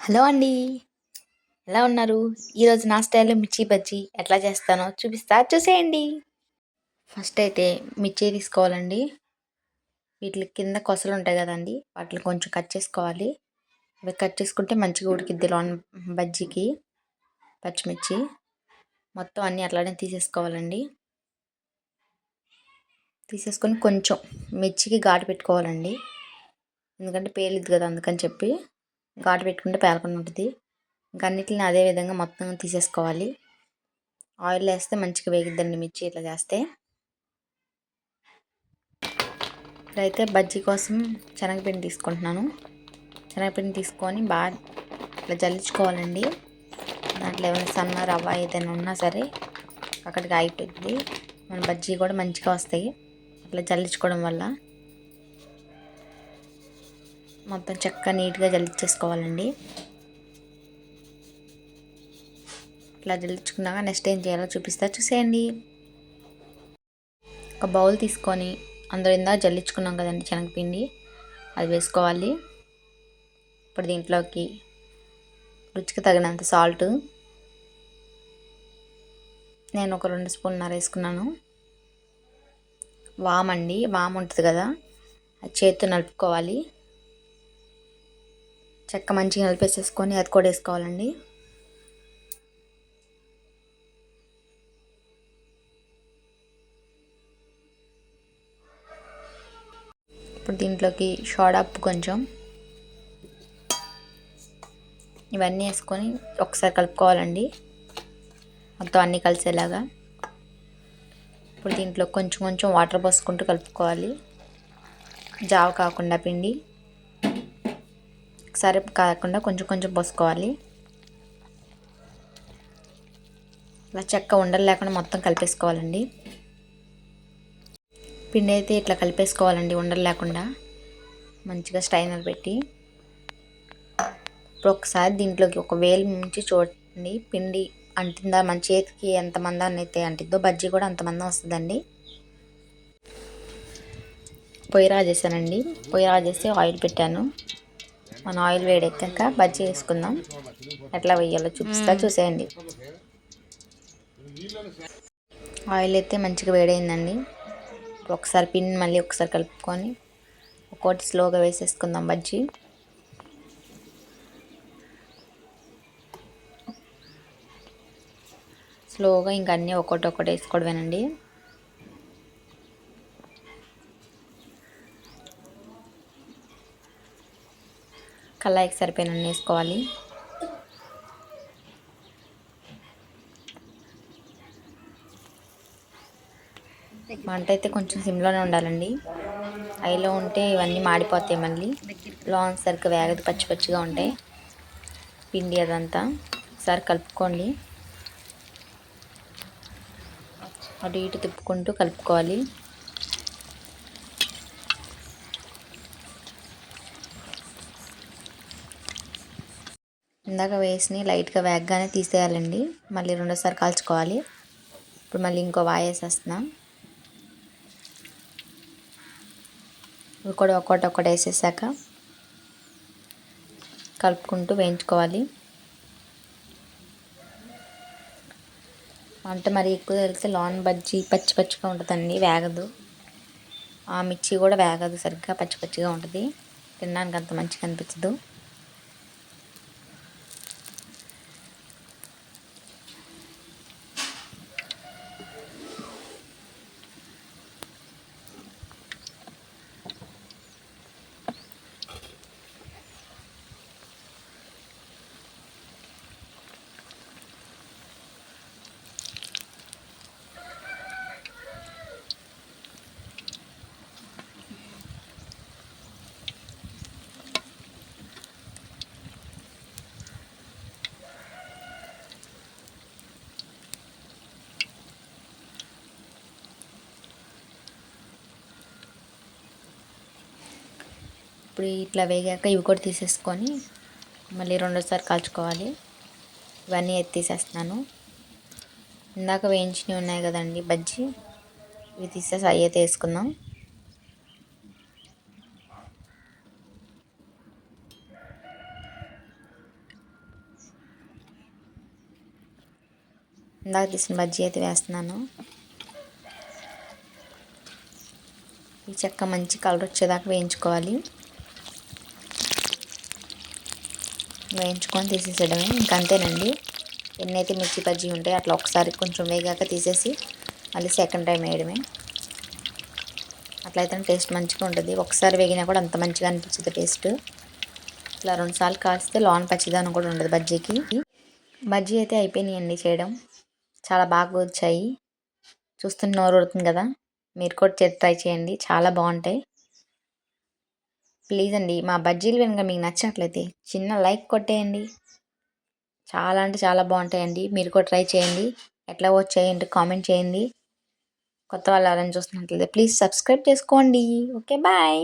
Hello అండి. ఎలా ఉన్నారు? ఈరోజు నా స్టైల్లో మిర్చి బజ్జీ ఎట్లా చేస్తానో చూపిస్తా చూసేయండి. ఫస్ట్ అయితే మిర్చి తీసుకోవాలండి. వీటి కింద కొసలు ఉంటాయి కదండి వాటిని కొంచెం కట్ చేసుకోవాలి. అవి కట్ చేసుకుంటే మంచిగా ఉడికిద్ది లోన్ బజ్జీకి పచ్చిమిర్చి. మొత్తం అన్నీ అట్లానే తీసేసుకోవాలండి. తీసేసుకొని కొంచెం మిర్చికి ఘాటు పెట్టుకోవాలండి. ఎందుకంటే పేలిద్ది కదా అందుకని చెప్పి. ఘాటు పెట్టుకుంటే పేలకుండా ఉంటుంది. ఇంకా అన్నిటిని అదే విధంగా మొత్తం తీసేసుకోవాలి. ఆయిల్ వేస్తే మంచిగా వేగిద్దండి మిర్చి ఇట్లా చేస్తే. ఇప్పుడైతే బజ్జీ కోసం శనగపిండి తీసుకుంటున్నాను. శనగపిండి తీసుకొని బాగా ఇట్లా జల్లించుకోవాలండి. దాంట్లో ఏమైనా సన్న రవ్వ ఏదైనా ఉన్నా సరే అక్కడికి అయిపోయింది మన బజ్జీ కూడా మంచిగా వస్తాయి. అట్లా జల్లించుకోవడం వల్ల. మొత్తం చక్కగా నీట్గా జల్లించేసుకోవాలండి ఇట్లా జల్లించుకున్నాక నెక్స్ట్ ఏం చేయాలో చూపిస్తా. చూసేయండి. ఒక బౌల్ తీసుకొని అందులో ఇందా జల్లించుకున్నాం కదండి శనగపిండి. అది వేసుకోవాలి. ఇప్పుడు దీంట్లోకి రుచికి తగినంత సాల్ట్. నేను ఒక రెండు స్పూన్నర వేసుకున్నాను. వామండి వామ్ ఉంటుంది కదా. చేతితో నలుపుకోవాలి. చెక్క మంచిగా నలిపేసేసుకొని అది కూడా వేసుకోవాలండి. ఇప్పుడు దీంట్లోకి షాడప్ కొంచెం. ఇవన్నీ వేసుకొని ఒకసారి కలుపుకోవాలండి. మొత్తం అన్నీ కలిసేలాగా. ఇప్పుడు దీంట్లో కొంచెం కొంచెం వాటర్ పోసుకుంటూ కలుపుకోవాలి. జావ కాకుండా పిండి. ఒకసారి కాకుండా కొంచెం కొంచెం పోసుకోవాలి. ఇలా చెక్క ఉండలు లేకుండా మొత్తం కలిపేసుకోవాలండి. పిండి అయితే ఇట్లా కలిపేసుకోవాలండి ఉండలు లేకుండా. మంచిగా స్టైనర్ పెట్టి. ఇప్పుడు ఒకసారి దీంట్లోకి ఒక వేలు ముంచి చూడండి పిండి అంటిందా మన చేతికి ఎంత మందాన్ని అయితే అంటిద్దో బజ్జీ కూడా అంత మందం వస్తుందండి. పొయ్యి రాజేసానండి పొయ్యి రాజేసి ఆయిల్ పెట్టాను. మన ఆయిల్ వేడెక్కాక బజ్జీ వేసుకుందాం. ఎట్లా వేయాలో చూపిస్తా చూసేయండి. ఆయిల్ అయితే మంచిగా వేడైందండి. ఒకసారి పిన్ మళ్ళీ ఒకసారి కలుపుకొని ఒక్కోటి స్లోగా వేసేసుకుందాం బజ్జీ. స్లోగా ఇంక అన్నీ ఒక్కొక్కటి ఒక్కటి వేసుకోవడమేనండి. కళాయికి సరిపోయిన వేసుకోవాలి. మంట అయితే కొంచెం సిమ్లోనే ఉండాలండి. హైలో ఉంటే ఇవన్నీ మాడిపోతాయి మళ్ళీ. లాంగ్ సరిగ్గా వేగదు పచ్చి పచ్చిగా ఉంటాయి పిండి అదంతా. ఒకసారి కలుపుకోండి. అటు ఇటు తిప్పుకుంటూ కలుపుకోవాలి. ఇందాక వేసి లైట్గా వేగగానే తీసేయాలండి. మళ్ళీ రెండోసారి కాల్చుకోవాలి. ఇప్పుడు మళ్ళీ ఇంకో వాయేసేస్తున్నాం. ఇవి కూడా ఒక్కొక్కటి ఒక్కటి వేసేసాక కలుపుకుంటూ వేయించుకోవాలి. వంట మరి ఎక్కువ తెలిస్తే లాన్ బజ్జీ పచ్చి పచ్చిగా ఉంటుందండి వేగదు. ఆ మిర్చి కూడా వేగదు సరిగ్గా పచ్చి పచ్చిగా ఉంటుంది. తినడానికి అంత మంచిగా అనిపించదు. ఇప్పుడు ఇట్లా వేగాక ఇవి కూడా తీసేసుకొని మళ్ళీ రెండోసారి కాల్చుకోవాలి. ఇవన్నీ తీసేస్తున్నాను. ఇందాక వేయించినవి ఉన్నాయి కదండి బజ్జీ. ఇవి తీసేసి అయ్యే తీసుకుందాం. ఇందాక తీసిన బజ్జీ అయితే వేస్తున్నాను. ఈ చెక్క మంచి కలర్ వచ్చేదాకా వేయించుకోవాలి. వేయించుకొని తీసేసేయడమే. ఇంకంతేనండి ఎన్నైతే మిర్చి బజ్జీ ఉంటాయో అట్లా ఒకసారి కొంచెం వేగాక తీసేసి మళ్ళీ సెకండ్ టైం వేయడమే. అట్లయితే టేస్ట్ మంచిగా ఉంటుంది. ఒకసారి వేగినా కూడా అంత మంచిగా అనిపించదు టేస్ట్. ఇట్లా రెండుసార్లు కాస్తే లోన్ పచ్చిదనం కూడా ఉండదు బజ్జీకి బజ్జీ అయితే అయిపోయినాయండి చేయడం. చాలా బాగా వచ్చాయి. చూస్తున్న నోరు ఉడుతుంది కదా. మీరు కూడా ట్రై చేయండి. చాలా బాగుంటాయి. ప్లీజ్ అండి మా బజ్జీలు కనుక మీకు నచ్చినట్లయితే చిన్న లైక్ కొట్టేయండి. చాలా అంటే చాలా బాగుంటాయండి. మీరు కూడా ట్రై చేయండి. ఎట్లా వచ్చాయండి కామెంట్ చేయండి. కొత్త వాళ్ళు ఎవరైనా చూస్తున్నట్లయితే ప్లీజ్ సబ్స్క్రైబ్ చేసుకోండి. Okay bye.